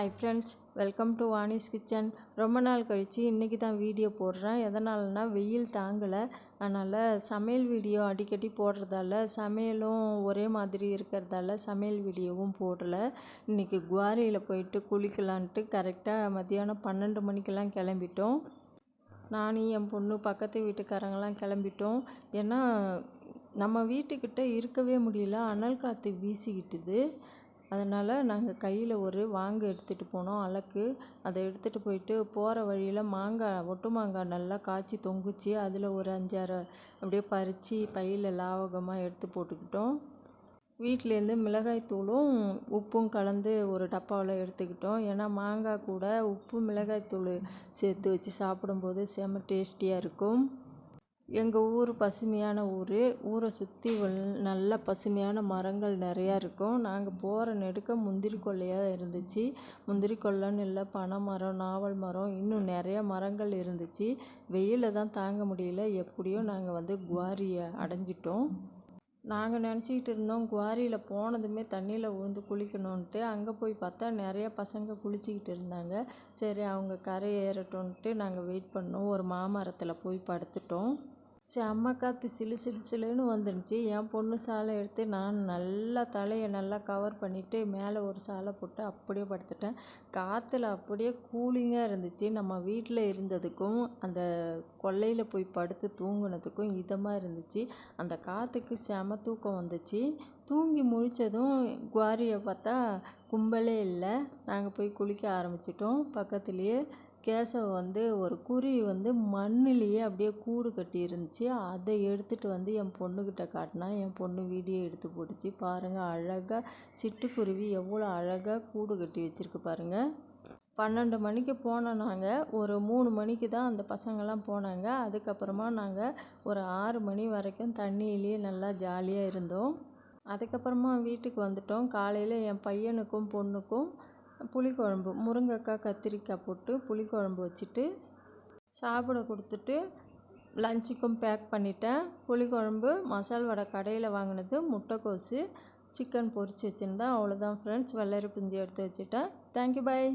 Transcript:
Hi friends welcome to Vani's kitchen ரொம்ப நாள் கழித்து இன்றைக்கி தான் வீடியோ போடுறேன். எதனாலனா வெயில் தாங்கலை. அதனால் சமையல் வீடியோ அடிக்கடி போடுறதால சமையலும் ஒரே மாதிரி இருக்கிறதால சமையல் வீடியோவும் போடல. இன்றைக்கி குவாரியில் போயிட்டு குளிக்கலான்ட்டு கரெக்டாக மத்தியானம் பன்னெண்டு மணிக்கெல்லாம் கிளம்பிட்டோம். நானும் என் பொண்ணு பக்கத்து வீட்டுக்காரங்கெல்லாம் கிளம்பிட்டோம். ஏன்னா நம்ம வீட்டுக்கிட்ட இருக்கவே முடியல. அனல் காற்று வீசிக்கிட்டுது. அதனால் நாங்கள் கையில் ஒரு வாங்கு எடுத்துகிட்டு போனோம் அலக்கு. அதை எடுத்துகிட்டு போயிட்டு போகிற வழியில் மாங்காய் ஒட்டு மாங்காய் நல்லா காய்ச்சி தொங்குச்சு. அதில் ஒரு அஞ்சாறு அப்படியே பறித்து பையில் லாவகமாக எடுத்து போட்டுக்கிட்டோம். வீட்டிலேருந்து மிளகாய் தூளும் உப்பும் கலந்து ஒரு டப்பாவில் எடுத்துக்கிட்டோம். ஏன்னா மாங்காய் கூட உப்பு மிளகாய் தூள் சேர்த்து வச்சு சாப்பிடும்போது செம டேஸ்டியாக இருக்கும். எங்கள் ஊர் பசுமையான ஊர். ஊரை சுற்றி நல்ல பசுமையான மரங்கள் நிறையா இருக்கும். நாங்கள் போகிற நெடுக்க முந்திரி கொல்லையாக இருந்துச்சு. முந்திரி கொல்லைன்னு இல்லை பனை மரம் நாவல் மரம் இன்னும் நிறையா மரங்கள் இருந்துச்சு. வெயிலில் தான் தாங்க முடியல. எப்படியோ நாங்கள் வந்து குவாரியை அடைஞ்சிட்டோம். நாங்கள் நினச்சிக்கிட்டு இருந்தோம் குவாரியில் போனதுமே தண்ணியில் விழுந்து குளிக்கணுன்ட்டு அங்கே போய் பார்த்தா நிறைய பசங்க குளிச்சிக்கிட்டு இருந்தாங்க. சரி அவங்க கரை ஏறட்டும்ன்ட்டு நாங்கள் வெயிட் பண்ணோம். ஒரு மாமரத்தில் போய் படுத்துட்டோம். செம்ம காற்று சிலு சிலு சிலுன்னு வந்துருந்துச்சி என் பொண்ணு சாலை எடுத்து நான் நல்லா தலையை நல்லா கவர் பண்ணிவிட்டு மேலே ஒரு சாலை போட்டு அப்படியே படுத்துட்டேன். காற்றுல அப்படியே கூலிங்காக இருந்துச்சு. நம்ம வீட்டில் இருந்ததுக்கும் அந்த கொல்லையில் போய் படுத்து தூங்கினதுக்கும் இதமாக இருந்துச்சு. அந்த காற்றுக்கு செம தூக்கம் வந்துச்சு. தூங்கி முழித்ததும் குவாரியை பார்த்தா கும்பலே இல்லை. நாங்கள் போய் குளிக்க ஆரம்பிச்சிட்டோம். பக்கத்துலேயே கேசவ வந்து ஒரு குருவி வந்து மண்ணுலேயே அப்படியே கூடு கட்டி இருந்துச்சு அதை எடுத்துகிட்டு வந்து என் பொண்ணுக்கிட்ட காட்டினா என் பொண்ணு வீடியோ எடுத்து போட்டுச்சு. பாருங்கள் அழகாக சிட்டுக்குருவி எவ்வளோ அழகாக கூடு கட்டி வச்சுருக்கு பாருங்கள் பன்னெண்டு மணிக்கு போனோம் நாங்கள் ஒரு மூணு மணிக்கு தான் அந்த பசங்கள்லாம் போனாங்க. அதுக்கப்புறமா நாங்கள் ஒரு ஆறு மணி வரைக்கும் தண்ணியிலேயே நல்லா ஜாலியாக இருந்தோம். அதுக்கப்புறமா வீட்டுக்கு வந்துட்டோம். காலையில் என் பையனுக்கும் பொண்ணுக்கும் புளிக்குழம்பு. முருங்கைக்காய் கத்திரிக்காய் போட்டு புளிக்குழம்பு வச்சுட்டு சாப்பிட கொடுத்துட்டு லஞ்சுக்கும் பேக் பண்ணிட்டேன். புளிக்குழம்பு மசால் வடை கடையில் வாங்கினது முட்டைக்கோஸு சிக்கன் பொரிச்சு வச்சுருந்தேன். அவ்வளோதான் ஃப்ரெண்ட்ஸ் வெள்ளரி பிஞ்சு எடுத்து வச்சுட்டேன். Thank you bye